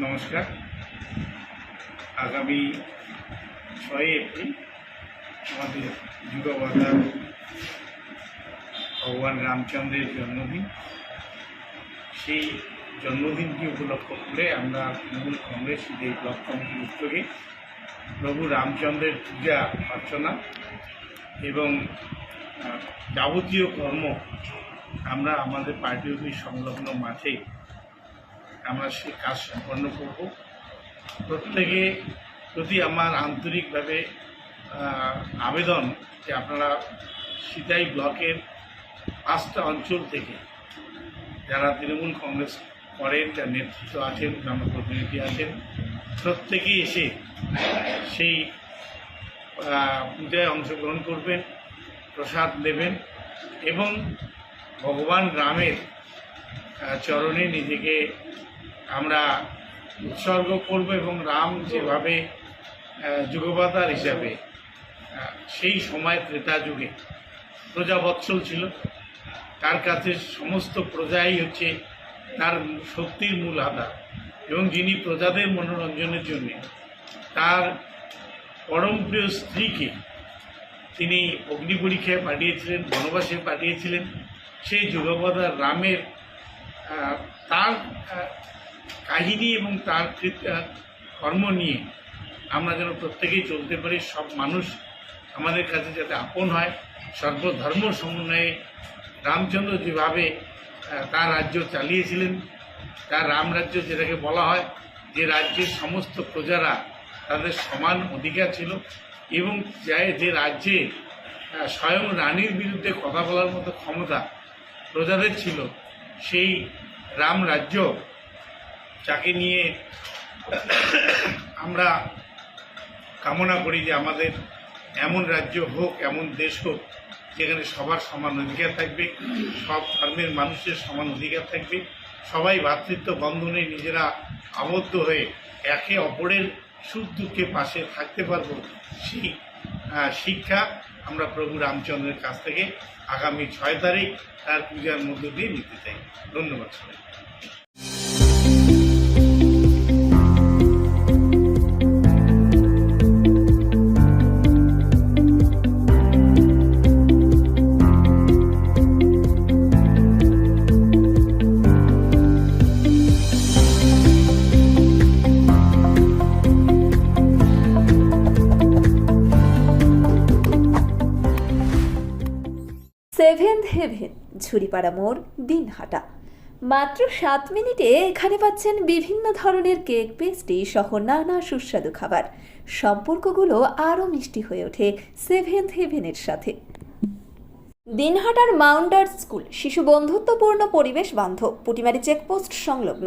নমস্কার। আগামী ছয় এপ্রিল আমাদের যুগবদার ভগবান রামচন্দ্রের জন্মদিন। সেই জন্মদিনকে উপলক্ষ করে আমরা তৃণমূল কংগ্রেস এই ব্লক কমিটির উদ্যোগে প্রভু রামচন্দ্রের পূজা অর্চনা এবং যাবতীয় কর্ম আমরা আমাদের পার্টি অফিস সংলগ্ন মাঠে আমরা সেই কাজ সম্পন্ন করব। প্রত্যেকে প্রতি আমার আন্তরিকভাবে আবেদন যে আপনারা সিতাই ব্লকের পাঁচটা অঞ্চল থেকে যারা তৃণমূল কংগ্রেস করেন, যার নেতৃত্ব আছেন, জনপ্রতিনিধি আছেন, প্রত্যেকেই এসে সেই পূজায় অংশগ্রহণ করবেন, প্রসাদ নেবেন এবং ভগবান রামের চরণে নিজেকে আমরা উৎসর্গ করব এবং রাম যেভাবে যুগবাদার হিসাবে সেই সময় ত্রেতা যুগে প্রজাবৎসল ছিল। তার কাছে সমস্ত প্রজাই হচ্ছে তার শক্তির মূল আধার এবং যিনি প্রজাদের মনোরঞ্জনের জন্য তার পরম প্রিয় স্ত্রীকে তিনি অগ্নি পরীক্ষায় পাঠিয়েছিলেন, বনবাসে পাঠিয়েছিলেন। সেই যুগপদার রামের তার কাহিনী এবং তার কর্ম নিয়ে আমরা যেন প্রত্যেকেই চলতে পারি, সব মানুষ আমাদের কাছে যাতে আপন হয়। সর্বধর্ম সমন্বয়ে রামচন্দ্র যেভাবে তার রাজ্য চালিয়েছিলেন, তার রাম রাজ্য যেটাকে বলা হয়, যে রাজ্যের সমস্ত প্রজারা তাদের সমান অধিকার ছিল এবং যে- যে রাজ্যে স্বয়ং রানীর বিরুদ্ধে কথা বলার মতো ক্ষমতা প্রজাদের ছিল, সেই রাম রাজ্য যাকে নিয়ে আমরা কামনা করি যে আমাদের এমন রাজ্য হোক, এমন দেশ হোক, যেখানে সবার সমান অধিকার থাকবে, সব ধর্মের মানুষের সমান অধিকার থাকবে, সবাই ভ্রাতৃত্ব বন্ধনে নিজেরা আবদ্ধ হয়ে একে অপরের সুখ দুঃখে পাশে থাকতে পারব, সেই শিক্ষা আমরা প্রভু রামচন্দ্রের কাছ থেকে আগামী ছয় তারিখ তার পূজার মধ্য দিয়ে নিতে চাই। ধন্যবাদ সবাই হেভেন, ঝুড়িপাড়া মোড়, দিনহাটা। মাত্র সাত মিনিটে এখানে পাচ্ছেন বিভিন্ন ধরনের কেক পেস্ট্রি সহ নানা সুস্বাদু খাবার। সম্পর্কগুলো আরও মিষ্টি হয়ে ওঠে সেভেন্থ হেভেনের সাথে। দিনহাটার মাউন্ডার স্কুল, শিশু বন্ধুত্বপূর্ণ পরিবেশ বান্ধব, পুটিমারি চেকপোস্ট সংলগ্ন।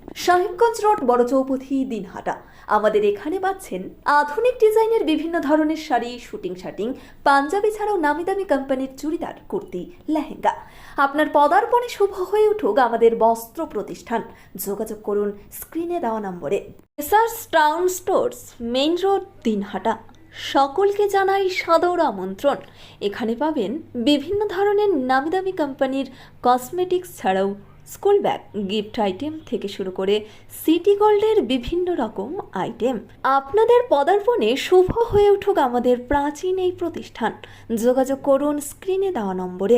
সাহেবগঞ্জ রোড, বড় চৌপথি, দিনহাটা। আমাদের এখানে পাচ্ছেন আধুনিক ডিজাইনের বিভিন্ন ধরনের শাড়ি, শুটিং শাটিং, পাঞ্জাবি ছাড়াও নামি দামি কোম্পানির চুড়িদার, কুর্তি, লেহেঙ্গা। আপনার পদার্পণে শুভ হয়ে উঠুক আমাদের বস্ত্র প্রতিষ্ঠান। যোগাযোগ করুন স্ক্রিনে দেওয়া নম্বরে। Research town stores main road Dinhata. সকলকে জানাই সাদর আমন্ত্রণ। এখানে পাবেন বিভিন্ন ধরনের নামি দামি কোম্পানির কসমেটিক্স ছাড়াও স্কুল ব্যাগ, গিফট আইটেম থেকে শুরু করে সিটি গোল্ডের বিভিন্ন রকম আইটেম। আপনাদের পদার্পণে শুভ হয়ে উঠুক আমাদের প্রাচীন এই প্রতিষ্ঠান। যোগাযোগ করুন স্ক্রিনে দেওয়া নম্বরে।